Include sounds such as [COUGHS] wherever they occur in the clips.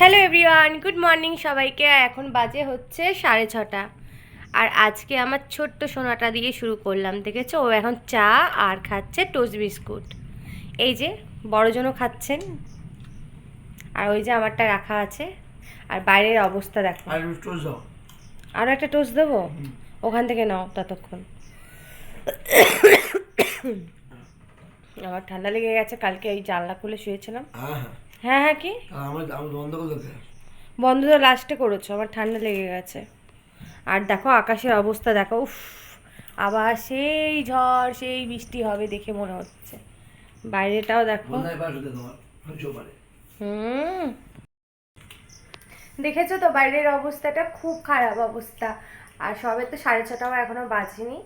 Hello everyone good morning সবাইকে। এখন বাজে হচ্ছে সাড়ে ছটা। আর আজকে আমার ছোট্ট সোনাটা দিয়ে শুরু করলাম দেখেছ? ও এখন চা আর খাচ্ছে টোস্ট বিস্কুট এই যে বড়জনও খাচ্ছেন। আর ওই যে আমারটা রাখা আছে। আর বাইরের অবস্থা দেখো। আর আরও একটা টোস্ট দেবো? ওখান থেকে নাও ততক্ষণ। আমার ঠান্ডা লেগে গেছে কালকে এই জানলা খুলে শুয়েছিলাম। হ্যাঁ হ্যাঁ কি? আমার আমি বন্ধ করে বন্ধ তো লাস্টে করেছ আমার ঠান্ডা লেগে গেছে। আর দেখো আকাশের অবস্থা দেখো উফ আবার সেই ঝড় সেই বৃষ্টি হবে দেখে মনে হচ্ছে। বাইরেটাও দেখো। হুম। দেখেছ তো বাইরের অবস্থাটা? খুব খারাপ অবস্থা। আর সবে তো সাড়ে ছটাও এখনও বাজেনি।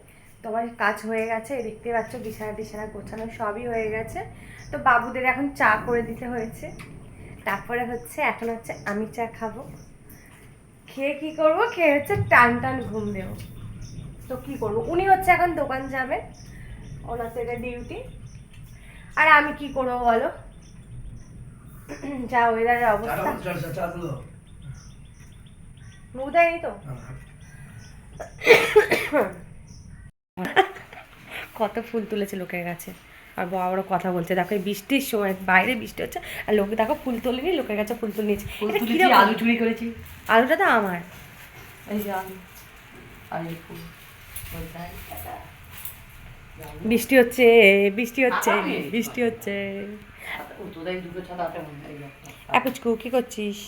তোমার কাজ হয়ে গেছে দেখতে পাচ্ছ বিছানা টিছানা গোছানো সবই হয়ে গেছে। তো বাবুদের এখন চা করে দিতে হয়েছে। তারপরে হচ্ছে এখন হচ্ছে আমি চা খাব। খেয়ে কি করব? খেয়ে হচ্ছে টান টান ঘুম দেবো। তো কি করব? উনি হচ্ছে এখন দোকান যাবে ওনার তো এটা ডিউটি। আর আমি কি করব বলো? যা ওয়েদারের অবস্থা। দেয়নি তো। [COUGHS] কত ফুল তুলেছে লোকের কাছে। আর বড় বড় কথা বলছে দেখো বৃষ্টির সময় বাইরে বৃষ্টি হচ্ছে আর লোকে দেখো ফুল তোলেনি লোকের কাছে ফুল তুলে নিয়েছে। আলু চুরি করেছি। আলুটা তো আমার। এই যে আলু। বৃষ্টি হচ্ছে বৃষ্টি হচ্ছে বৃষ্টি হচ্ছে। একটা। একুচকু কি করছিস?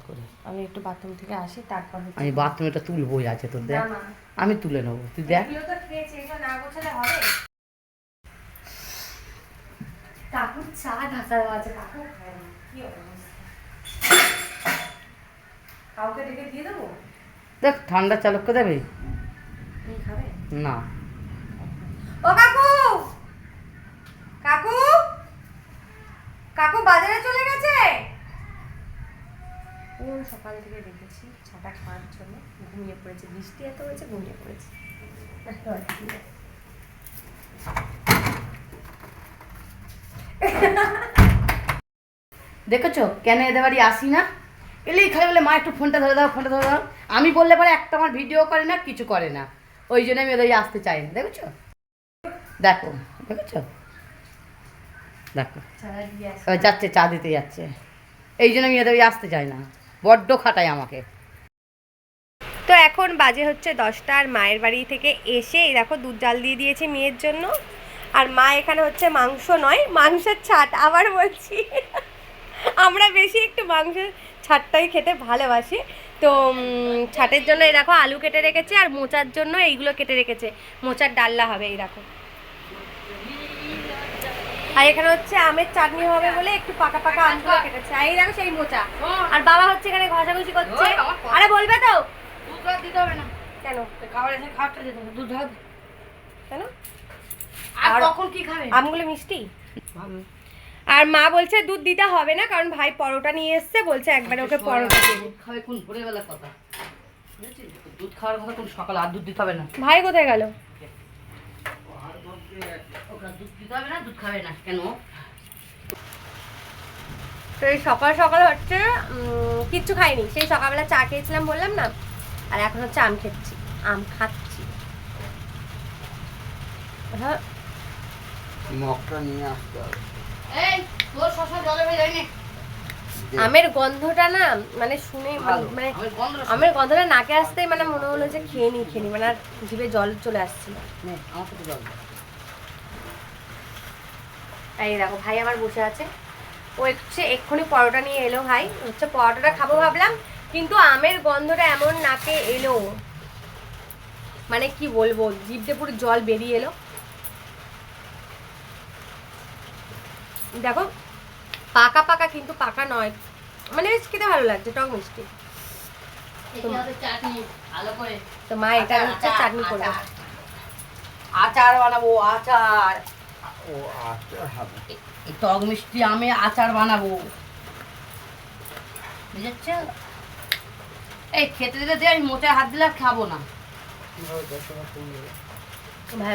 করে আমি একটু বাথরুম থেকে আসি তারপর আমি বাথরুমটা তুলবই আছে তোর দেখ। আমি তুলে নেব তুই দেখ? কাকুর চা ঢাকা আছে, কাকু? কাউকে ডেকে দিয়ে দেবো? দেখ ঠান্ডা চালককে দেবে না ও! কাকু! কাকু বাজারে চলে গেছে ও সকাল থেকে দেখেছি চাটা খাওয়ার জন্য। ঘুমিয়ে পড়েছে। বৃষ্টি এত হয়েছে ঘুমিয়ে পড়েছে। দেখেছ? কেন এদের বাড়ি আসি না? এলেই খালি বলে মা একটু ফোনটা ধরে দাও ফোনটা ধরে দাও। আমি বললে পরে একটা আমার ভিডিও করে না কিছু করে না। ওই জন্য আমি ওদের আসতে চাই না। দেখেছ? দেখো দেখেছ? দেখো। যাচ্ছে চা দিতে যাচ্ছে। এই জন্য আমি এদের আসতে চাই না। বড্ড খাটায় আমাকে। তো এখন বাজে হচ্ছে দশটা আর মায়ের বাড়ি থেকে এসে দেখো দুধ জাল দিয়ে দিয়েছি মেয়ের জন্য। আর মা এখানে হচ্ছে মাংস নয়, মাংসের ছাট আবার বলছি। আমরা বেশি একটু মাংসের ছাটটাই খেতে ভালোবাসি। তো ছাটের জন্য এই দেখো আলু কেটে রেখেছে আর মোচার জন্য এইগুলো কেটে রেখেছে। মোচার ডাল্লা হবে এই দেখো। আর এখানে হচ্ছে আমের চাটনি হবে বলে একটু পাকা পাকা আমগুলো কেটেছে। আর এই দেখো সেই মোচা। আর বাবা হচ্ছে এখানে ঘষাঘষি করছে। ওই আরে বলবে তো? দুধ আর দিতে হবে না। কেন? খাবার এসে খাবারটা দিতে হবে দুধ কেন? আর কখন কি খাবে? আমগুলো মিষ্টি? আর মা বলছে দুধ দিতে হবে না কারণ ভাই পরোটা নিয়ে এসছে বলছে একবারে ওকে পরোটা দেবে খাবে কোন ভোরবেলা কথা? দুধ খাওয়ার কথা কোন সকালে আর দুধ দিতে হবে না? ভাই কোথায় গেল ওকে আর দুধ দিতে হবে না দুধ খাবে না কেন তো এই সকাল সকাল হচ্ছে কিচ্ছু খাইনি। সেই সকালবেলা চা খেয়েছিলাম বললাম না আর এখন হচ্ছে আম খেচ্ছি আম খাচ্ছি। হ্যাঁ? মগটা নিয়ে আসতে হবে। এই তোর শশা জলে ভেজে আমের গন্ধটা না মানে শুনে মানে আমের গন্ধটা নাকে আসতেই মানে মনে হলো যে খেয়ে নি খেয়ে নি মানে আর জিভে জল চলে আসছিল নে আমার সাথে জল দে। এই দেখো ভাই আমার বসে আছে। ও হচ্ছে এক্ষুনি পরোটা নিয়ে এলো ভাই। হচ্ছে পরোটাটা খাব ভাবলাম কিন্তু আমের গন্ধটা এমন নাকে এলো। মানে কি বলব জিভতে পুরো জল বেরিয়ে এলো। দেখো পাকা পাকা কিন্তু পাকা নয়। মানে বেশ খেতে ভালো লাগছে টক মিষ্টি। তো মা এটা হচ্ছে চাটনি করবে। আচার বানাবো আচার। ও আচার হবে। এই টক মিষ্টি আমি আচার বানাবো। বুঝেছে? এই খেতে দিলে দিয়ে আমি মোচায় হাত দিলে আর খাব না। ভাই